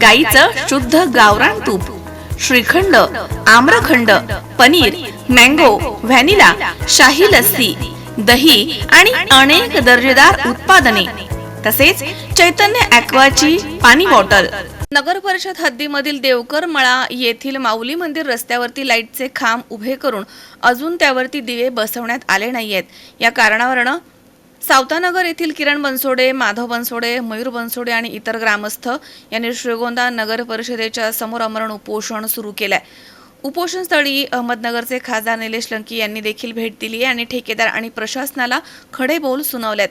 गाईचं शुद्ध गावरान तूप श्रीखंड आम्रखंड पनीर मँगो व्हॅनिला शाही लस्सी दही आणि अनेक दर्जेदार उत्पादने. तसेच चैतन्य ॲक्वाची पाणी बॉटल. नगर परिषद हद्दीमधील देवकर मळा येथील माऊली मंदिर रस्त्यावरती लाईटचे खांब उभे करून अजून त्यावरती दिवे बसवण्यात आले नाही आहेत या कारणावरनं सावतानगर येथील किरण बनसोडे माधव बनसोडे मयूर बनसोडे आणि इतर ग्रामस्थ यांनी श्रीगोंदा नगर परिषदेच्या समोर अमरण उपोषण सुरू केलंय. उपोषण स्थळी अहमदनगरचे खासदार निलेश लंकी यांनी देखील भेट दिली आहे आणि ठेकेदार आणि प्रशासनाला खडे बोल सुनावलेत.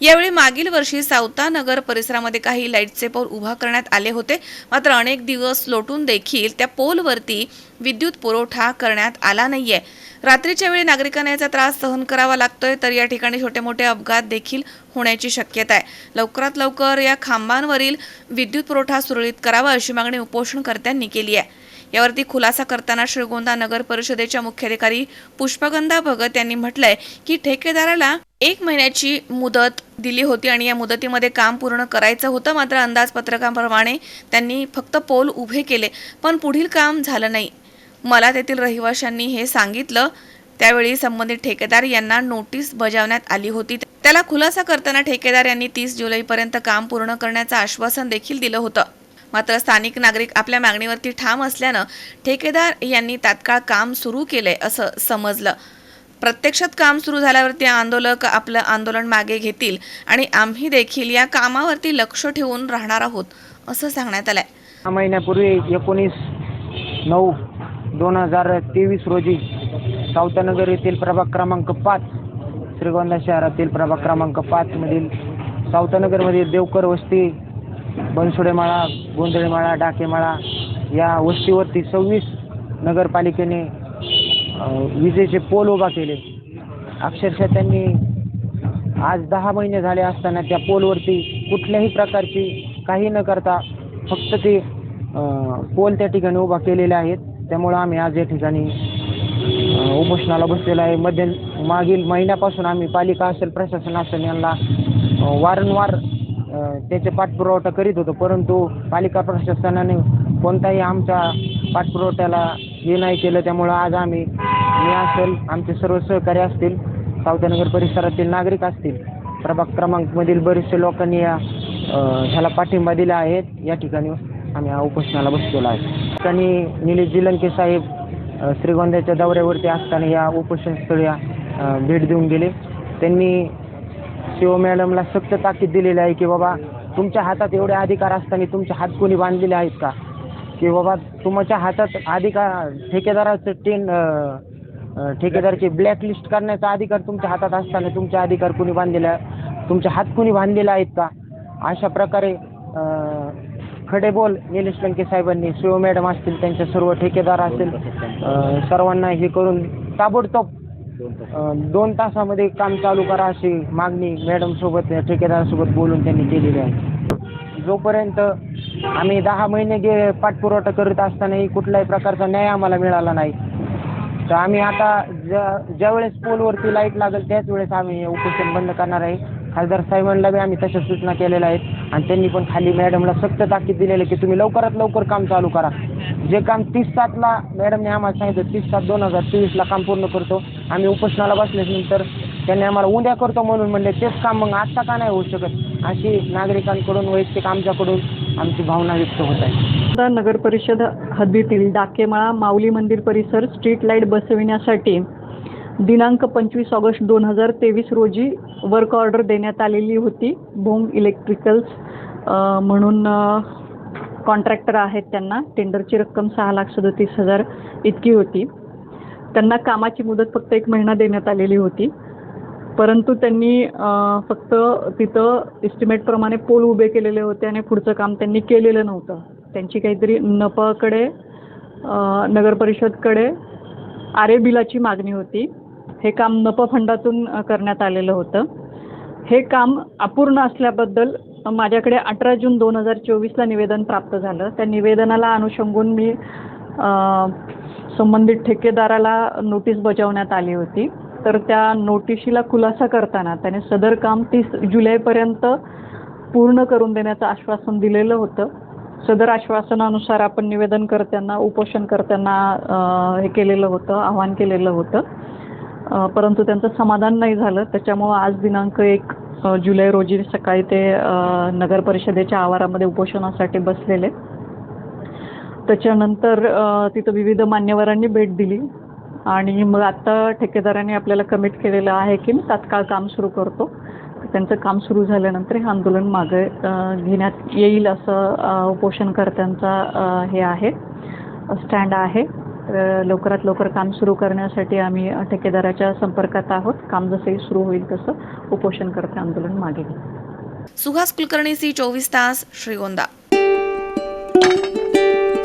यावेळी मागील वर्षी सावता नगर परिसरामध्ये काही लाईटचे पोल उभा करण्यात आले होते. मात्र अनेक दिवस लोटून देखील त्या पोलवरती विद्युत पुरवठा करण्यात आला नाहीये. रात्रीच्या वेळी नागरिकांना याचा त्रास सहन करावा लागतोय तर या ठिकाणी छोटे मोठे अपघात देखील होण्याची शक्यता आहे. लवकरात लवकर या खांबांवरील विद्युत पुरवठा सुरळीत करावा अशी मागणी उपोषणकर्त्यांनी केली आहे. यावरती खुलासा करताना श्रीगोंदा नगर परिषदेच्या मुख्याधिकारी पुष्पगंधा भगत यांनी म्हटलंय की ठेकेदाराला एक महिन्याची मुदत दिली होती आणि या मुदतीमध्ये काम पूर्ण करायचं होतं. मात्र अंदाजपत्रकाप्रमाणे त्यांनी फक्त पोल उभे केले पण पुढील काम झालं नाही. मला तेथील रहिवाशांनी हे सांगितलं. त्यावेळी संबंधित ठेकेदार यांना नोटीस बजावण्यात आली होती. त्याला खुलासा करताना ठेकेदार यांनी तीस जुलैपर्यंत काम पूर्ण करण्याचं आश्वासन देखील दिलं होतं. मात्र स्थानिक नागरिक आपल्या मागणीवरती ठाम असल्यानं ठेकेदार यांनी तात्काळ काम सुरू केलंय असं समजलं. प्रत्यक्षात काम सुरू झाल्यावरती आंदोलक आपलं आंदोलन मागे घेतील आणि आम्ही देखील या कामावरती लक्ष ठेवून राहणार आहोत असं सांगण्यात आलंय. सहा महिन्यापूर्वी एकोणीस नऊ दोन हजार तेवीस रोजी सावतानगर येथील प्रभाग क्रमांक पाच श्रीगोंदा शहरातील प्रभाग क्रमांक पाचमधील सावतानगरमधील देवकर वस्ती बनसोडेमाळा गोंधळेमाळा डाकेमाळा या वस्तीवरती सव्वीस नगरपालिकेने विजेचे पोल उभा केले. अक्षरशः त्यांनी आज दहा महिने झाले असताना त्या पोलवरती कुठल्याही प्रकारची काही न करता फक्त ते पोल त्या ठिकाणी उभा केलेले आहेत. त्यामुळं आम्ही आज या ठिकाणी उपोषणाला बसलेलो आहे. मध्य मागील महिन्यापासून आम्ही पालिका असेल प्रशासन असेल यांना वारंवार त्याचे पाठपुरावठा करीत होतो. परंतु पालिका प्रशासनाने कोणताही आमच्या पाठपुरवठ्याला हे नाही केलं. त्यामुळं आज आम्ही मी असेल आमचे सर्व सहकारी असतील सावतानगर परिसरातील नागरिक असतील प्रभाग क्रमांकमधील बरेचसे लोकांनी या ह्याला पाठिंबा दिला आहे. या ठिकाणी आम्ही या उपोषणाला बसलेलो आहे. ठिकाणी निलेश जिलंके साहेब श्रीगोंद्याच्या दौऱ्यावरती असताना या उपोषणस्थळी भेट देऊन गेले. त्यांनी शिव मॅडमला सक्त ताकीद दिलेली आहे की बाबा तुमच्या हातात एवढे अधिकार असताना तुमचे हात कोणी बांधलेले आहेत का? की बाबा तुमच्या हातात अधिकार ठेकेदाराचं टेन ठेकेदारची ब्लॅकलिस्ट करण्याचा अधिकार तुमच्या हातात असताना तुमचे अधिकार कोणी बांधलेले आहे? तुमचे हात कोणी बांधलेले आहेत का? अशा प्रकारे खडे बोल निलेश लंके साहेबांनी शिव मॅडम असतील त्यांचे सर्व ठेकेदार असतील सर्वांना हे करून ताबडतोब दोन तासामध्ये काम चालू करा अशी मागणी मॅडमसोबत ठेकेदारासोबत बोलून त्यांनी केलेली आहे. जोपर्यंत आम्ही दहा महिने गे पाठपुरवठा करत असतानाही कुठल्याही प्रकारचा न्याय आम्हाला मिळाला नाही. तर आम्ही आता ज्या ज्यावेळेस पोलवरती लाइट लागेल त्याच वेळेस आम्ही हे उपोषण बंद करणार आहे. खासदार साहेबांना बी आम्ही तशा सूचना केलेल्या आहेत. आणि त्यांनी पण खाली मॅडमला सक्त ताकीद दिलेली आहे की तुम्ही लवकरात लवकर काम चालू करा. जे काम तीस सातला मॅडमने आम्हाला सांगितलं तीस सात दोन हजार तेवीसला काम पूर्ण करतो. आम्ही उपोषणाला बसल्यानंतर त्यांनी आम्हाला उद्या करतो म्हणून म्हणले तेच काम मग आत्ता का नाही होऊ शकत? अशी नागरिकांकडून वैयक्तिक आमच्याकडून आमची भावना व्यक्त होत आहे. नगर परिषद हद्दीतील डाकेमाळा माऊली मंदिर परिसर स्ट्रीट लाइट बसविण्यासाठी दिनांक पंचवीस ऑगस्ट दोन हजार तेवीस रोजी वर्क ऑर्डर देण्यात आलेली होती. भोंग इलेक्ट्रिकल्स म्हणून कॉन्ट्रॅक्टर आहेत त्यांना. टेंडरची रक्कम सहा लाख सदतीस हजार इतकी होती. त्यांना कामाची मुदत फक्त एक महिना देण्यात आलेली होती. परंतु त्यांनी फक्त तिथं इस्टिमेटप्रमाणे पोल उभे केलेले होते आणि पुढचं काम त्यांनी केलेलं नव्हतं. त्यांची काहीतरी नपकडे नगर परिषदकडे आरे बिलाची मागणी होती. हे काम नप फंडातून करण्यात आलेलं होतं. हे काम अपूर्ण असल्याबद्दल माझ्याकडे अठरा जून दोन हजार चोवीसला निवेदन प्राप्त झालं. त्या निवेदनाला अनुषंगून मी संबंधित ठेकेदाराला नोटीस बजावण्यात आली होती. तर त्या नोटिशीला खुलासा करताना त्याने सदर काम तीस जुलैपर्यंत पूर्ण करून देण्याचं आश्वासन दिलेलं होतं. सदर आश्वासनानुसार आपण निवेदनकर्त्यांना उपोषणकर्त्यांना हे केलेलं होतं आवाहन केलेलं होतं. परंतु त्यांचं समाधान नाही झालं. त्याच्यामुळं आज दिनांक एक जुलै रोजी सकाळी ते नगर परिषदेच्या आवारामध्ये उपोषणासाठी बसलेले. त्याच्यानंतर तिथं विविध मान्यवरांनी भेट दिली. आणि मग आत्ता ठेकेदारांनी आपल्याला कमिट केलेलं आहे की मी तात्काळ काम सुरू करतो. त्यांचं काम सुरू झाल्यानंतर हे आंदोलन मागे घेण्यात येईल असं उपोषणकर्त्यांचा हे आहे स्टँड आहे. लवकरात लवकर काम सुरू करण्यासाठी आम्ही ठेकेदाराच्या संपर्कात आहोत. काम जसंही सुरू होईल तसं उपोषणकर्ते आंदोलन मागे घेईल सुहास कुलकर्णी सी चोवीस तास श्रीगोंदा.